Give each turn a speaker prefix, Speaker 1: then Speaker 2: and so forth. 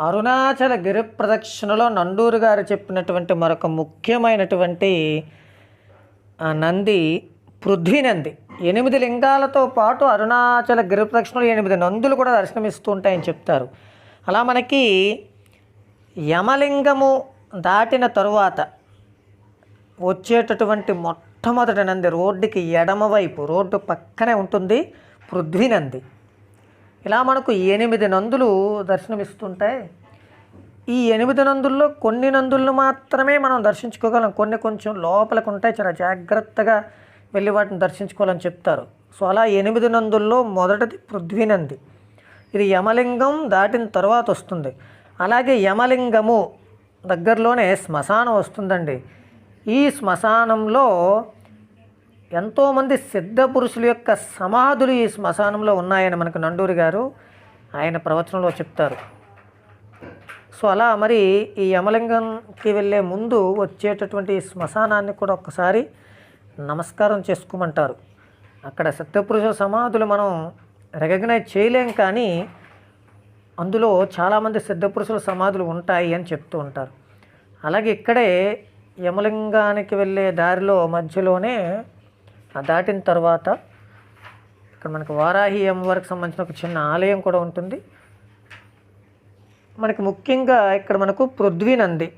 Speaker 1: అరుణాచల గిరి ప్రదక్షిణలో నండూరు గారు చెప్పినటువంటి మరొక ముఖ్యమైనటువంటి నంది పృథ్వీ నంది. ఎనిమిది లింగాలతో పాటు అరుణాచల గిరి ప్రదక్షిణలో ఎనిమిది నందులు కూడా దర్శనమిస్తూ ఉంటాయని చెప్తారు. అలా మనకి యమలింగము దాటిన తరువాత వచ్చేటటువంటి మొట్టమొదటి నంది రోడ్డుకి ఎడమవైపు రోడ్డు పక్కనే ఉంటుంది పృథ్వీ నంది. ఇలా మనకు ఎనిమిది నందులు దర్శనమిస్తుంటాయి. ఈ ఎనిమిది నందుల్లో కొన్ని నందులను మాత్రమే మనం దర్శించుకోగలం. కొన్ని కొంచెం లోపలికి ఉంటాయి చాలా జాగ్రత్తగా వెళ్ళి వాటిని దర్శించుకోవాలని చెప్తారు. సో అలా ఎనిమిది నందుల్లో మొదటిది పృథ్వీనంది ఇది యమలింగం దాటిన తర్వాత వస్తుంది. అలాగే యమలింగము దగ్గరలోనే శ్మశానం వస్తుందండి. ఈ శ్మశానంలో ఎంతోమంది సిద్ధ పురుషుల యొక్క సమాధులు ఈ శ్మశానంలో ఉన్నాయని మనకు నండూరి గారు ఆయన ప్రవచనంలో చెప్తారు. సో అలా మరి ఈ యమలింగంకి వెళ్ళే ముందు వచ్చేటటువంటి శ్మశానాన్ని కూడా ఒక్కసారి నమస్కారం చేసుకోమంటారు. అక్కడ సత్యపురుష సమాధులు మనం రికగ్నైజ్ చేయలేం కానీ అందులో చాలామంది సిద్ధపురుషుల సమాధులు ఉంటాయి అని చెప్తూ ఉంటారు. అలాగే ఇక్కడే యమలింగానికి వెళ్ళే దారిలో మధ్యలోనే దాటిన తర్వాత ఇక్కడ మనకు వారాహి అమ్మవారికి సంబంధించిన ఒక చిన్న ఆలయం కూడా ఉంటుంది. మనకి ముఖ్యంగా ఇక్కడ మనకు పృథ్వీ నంది